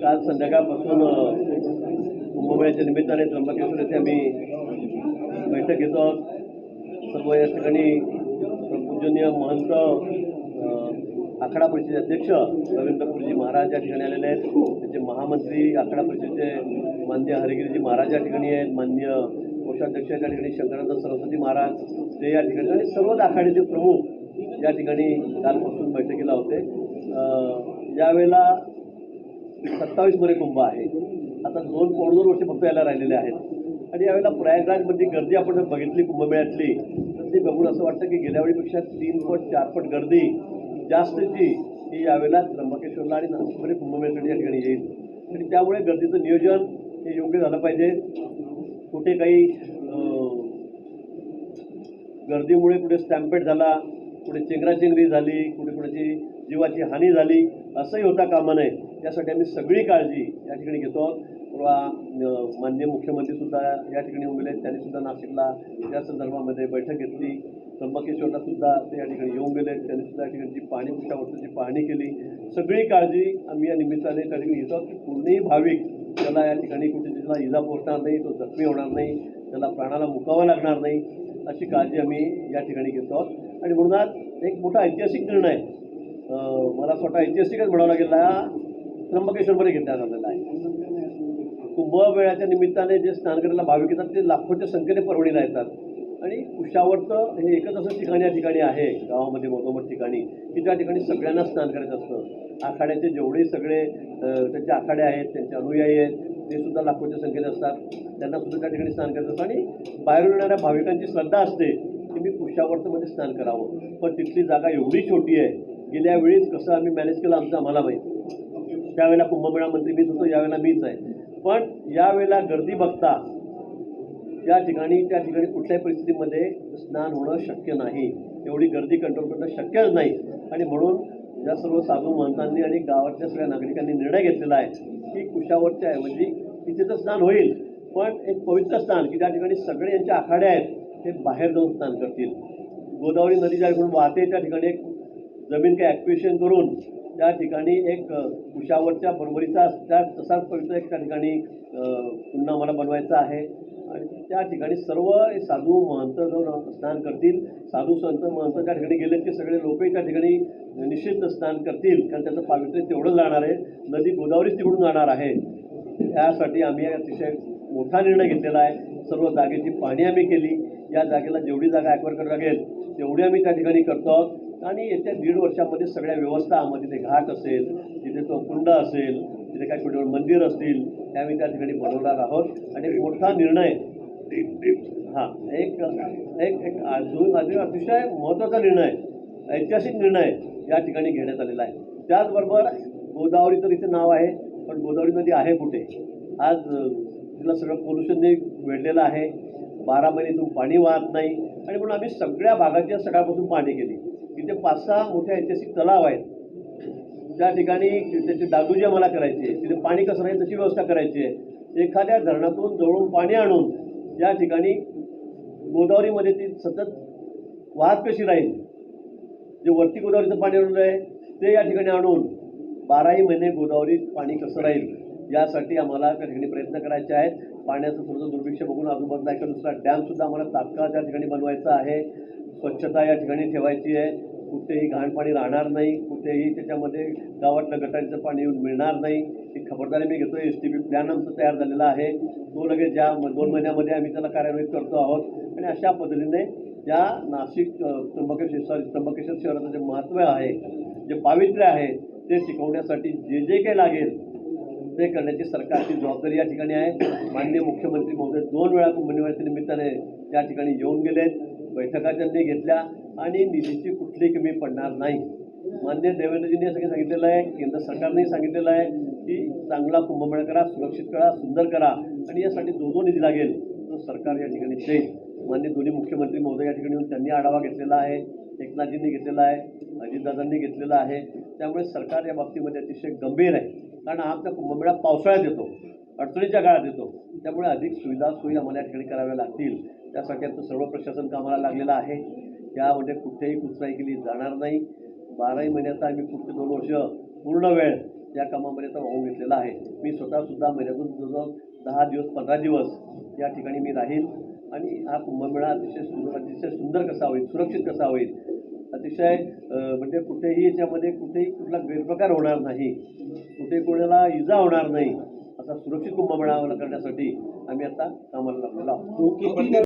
काल संध्याकाळपासून कुंभमेळ्याच्या निमित्ताने त्र्यंबकेश्वर येथे आम्ही बैठक घेतो आहोत. सर्व या ठिकाणी पूजनीय महंत आखाडा परिषदेचे अध्यक्ष रवींद्रपूरजी महाराज या ठिकाणी आलेले आहेत. त्याचे महामंत्री आखाडा परिषदेचे मान्य हरिगिरीजी महाराज या ठिकाणी आहेत. मान्य कोषाध्यक्ष या ठिकाणी शंकरानंद सरस्वती महाराज ते या ठिकाणी आणि सर्वच आखाड्याचे प्रमुख या ठिकाणी कालपासून बैठकीला होते. यावेळेला सत्तावीसमध्ये कुंभ आहे. आता दोन पाऊण दोन वर्ष फक्त यायला राहिलेले आहेत. आणि यावेळेला प्रयागराजमध्ये गर्दी आपण जर बघितली कुंभमेळ्यातली तर ती बघून असं वाटतं की गेल्या वेळीपेक्षा तीन पट चार पट गर्दी जास्तची ही यावेळेला त्र्यंबकेश्वरला आणि नाशिकमध्ये कुंभमेळ्यासाठी या ठिकाणी येईल. आणि त्यामुळे गर्दीचं नियोजन हे योग्य झालं पाहिजे. कुठे काही गर्दीमुळे कुठे स्टॅम्पेट झाला कुठे चेंगराचेंगरी झाली कुठे कुणाची जीवाची हानी झाली असंही होता कामा नये. त्यासाठी आम्ही सगळी काळजी या ठिकाणी घेतो. आहोत. माननीय मुख्यमंत्रीसुद्धा या ठिकाणी उमेले आहेत त्यांनी सुद्धा नाशिकला या संदर्भामध्ये बैठक घेतली. त्र्यंबकेश्वरला सुद्धा ते या ठिकाणी येऊन गेले. त्यांनी सुद्धा या ठिकाणची पाणी पुष्टावरची पाहणी केली. सगळी काळजी आम्ही या निमित्ताने त्या ठिकाणी घेतो. की कोणीही भाविक त्याला या ठिकाणी कुठे त्याला इजा पोहोचणार नाही तो जखमी होणार नाही त्याला प्राणाला मुकावं लागणार नाही अशी काळजी आम्ही या ठिकाणी घेतो. आहोत आणि म्हणूनच एक मोठा ऐतिहासिक निर्णय. अं, मला स्वतः ऐतिहासिकच म्हणावं लागेल. त्र्यंबकेश्वरमध्ये घेतला झालेला आहे कुंभमेळ्याच्या निमित्ताने जे स्नान करायला भाविक येतात ते लाखोच्या संख्येने परवणीला येतात. आणि कुशावर्त हे एकच असं ठिकाणी या ठिकाणी आहे. गावामध्ये मधोमध ठिकाणी. की त्या ठिकाणी सगळ्यांना स्नान करायचं असतं. आखाड्याचे जेवढे सगळे त्यांचे आखाडे आहेत त्यांचे अनुयायी आहेत ते सुद्धा लाखोच्या संख्येने असतात. त्यांना सुद्धा त्या ठिकाणी स्नान करायचं असतं. आणि बाहेरून येणाऱ्या भाविकांची श्रद्धा असते की मी कुशावर्तमध्ये स्नान करावं. पण तिथली जागा एवढी छोटी आहे. गेल्या वेळीच कसं आम्ही मॅनेज केलं आमचं आम्हाला माहिती. त्यावेळेला कुंभमेळा मंत्री मीच होतो यावेळेला मीच आहे. पण यावेळेला गर्दी बघता त्या ठिकाणी त्या ठिकाणी कुठल्याही परिस्थितीमध्ये स्नान होणं शक्य नाही. एवढी गर्दी कंट्रोल करणं शक्यच नाही. आणि म्हणून या सर्व साधू महंतांनी आणि गावातल्या सगळ्या नागरिकांनी निर्णय घेतलेला आहे की कुशावरच्या ऐवजी तिथे तर स्नान होईल पण एक पवित्र स्नान की त्या ठिकाणी सगळे यांच्या आखाडे आहेत ते बाहेर जाऊन स्नान करतील. गोदावरी नदी ज्या ठिकाणी वाहते त्या ठिकाणी एक जमीन काही ॲक्विशन करून त्या ठिकाणी एक अ, कुशावरच्या बरोबरीचा त्या तसाच पवित्र एक त्या ठिकाणी पुन्हा मला बनवायचा आहे. आणि त्या ठिकाणी सर्व साधू महंत जाऊन स्नान करतील साधू संत महंत त्या ठिकाणी गेले की सगळे लोकही त्या ठिकाणी निश्चित स्नान करतील कारण त्याचं पावित्र्य तेवढं जाणार आहे. नदी गोदावरीच तिकडून जाणार आहे. त्यासाठी आम्ही अतिशय मोठा निर्णय घेतलेला आहे. सर्व जागेची पाहणी आम्ही केली. या जागेला जेवढी जागा ॲक्वर करावी लागेल तेवढी आम्ही त्या ठिकाणी करतो आहोत. आणि येत्या दीड वर्षामध्ये सगळ्या व्यवस्था मग तिथे घाट असेल तिथे तो कुंड असेल तिथे काही छोटे मंदिर असतील ते आम्ही त्या ठिकाणी बनवणार आहोत. आणि एक मोठा निर्णय हां एक एक एक अजून अतिशय महत्त्वाचा निर्णय ऐतिहासिक निर्णय या ठिकाणी घेण्यात आलेला आहे. त्याचबरोबर गोदावरी तर इथे नाव आहे पण गोदावरी नदी आहे कुठे? आज तिला सगळं पोल्युशनने वेढलेलं आहे. बारा महिने इथून पाणी वाहत नाही. आणि म्हणून आम्ही सगळ्या भागाच्या सकाळपासून पाणी केली इथे पाच सहा मोठे ऐतिहासिक तलाव आहेत. त्या ठिकाणी त्याचे डागडुजी आम्हाला करायचे तिथे पाणी कसं राहील तशी व्यवस्था करायची आहे. एखाद्या धरणातून जवळून पाणी आणून या ठिकाणी गोदावरीमध्ये ती सतत वाहत कशी राहील जे वरती गोदावरीचं पाणी आणून आहे ते या ठिकाणी आणून बाराही महिने गोदावरीत पाणी कसं राहील यासाठी आम्हाला त्या ठिकाणी प्रयत्न करायचे आहेत. पाण्याचं थोडंसं दुर्भिक्ष बघून आजूबाजूला एका दुसरा डॅमसुद्धा आम्हाला तात्काळ त्या ठिकाणी बनवायचा आहे. स्वच्छता या ठिकाणी ठेवायची आहे. कुठेही घाण पाणी राहणार नाही. कुठेही त्याच्यामध्ये गावातलं गटारीचं पाणी येऊन मिळणार नाही. ही खबरदारी मी घेतो एस टी बी प्लॅन आमचा तयार झालेला आहे. तो लगेच ज्या म- दोन महिन्यामध्ये आम्ही त्याला कार्यान्वित करतो आहोत. आणि अशा पद्धतीने या नाशिक त्र्यंबकेश्वर सॉरी त्र्यंबकेश्वर शहराचं जे महत्त्व आहे जे पावित्र्य आहे ते शिकवण्यासाठी जे जे काही लागेल ते करण्याची सरकारची जबाबदारी या ठिकाणी आहे. माननीय मुख्यमंत्री महोदय दोन वेळा कुंभनिवासी निमित्ताने त्या ठिकाणी येऊन गेले बैठका त्यांनी घेतल्या आणि निधीची कुठली कमी पडणार नाही. मान्य देवेंद्रजींनी असं काही सांगितलेलं आहे. केंद्र सरकारनेही सांगितलेलं आहे की चांगला कुंभमेळा करा सुरक्षित करा सुंदर करा आणि यासाठी जो जो निधी लागेल तो सरकार या ठिकाणी देईल. मान्य दोन्ही मुख्यमंत्री महोदय या ठिकाणी येऊन त्यांनी आढावा घेतलेला आहे. एकनाथजींनी घेतलेला आहे. अजितदादांनी घेतलेला आहे. त्यामुळे सरकार या बाबतीमध्ये अतिशय गंभीर आहे. कारण हा त्या कुंभमेळा पावसाळ्यात येतो. अडचणीच्या काळात येतो. त्यामुळे अधिक सुविधा सोयी आम्हाला या ठिकाणी कराव्या लागतील. त्यासाठी आता सर्व प्रशासन कामाला लागलेलं आहे. यामध्ये कुठेही कुचराई केली जाणार नाही. बाराही महिन्याचा आम्ही पुढचे दोन वर्ष पूर्ण वेळ या कामामध्ये आता वाहून घेतलेला आहे. मी स्वतःसुद्धा महिन्यातून जवळजवळ दहा दिवस पंधरा दिवस या ठिकाणी मी राहील. आणि हा कुंभमेळा अतिशय सुंदर अतिशय सुंदर कसा होईल सुरक्षित कसा होईल? अतिशय म्हणजे कुठेही याच्यामध्ये कुठेही कुठला गैरप्रकार होणार नाही. कुठे कोणाला इजा होणार नाही. असा सुरक्षित कुंभमेळा करण्यासाठी आम्ही आता कामाला लागलेलो आहोत.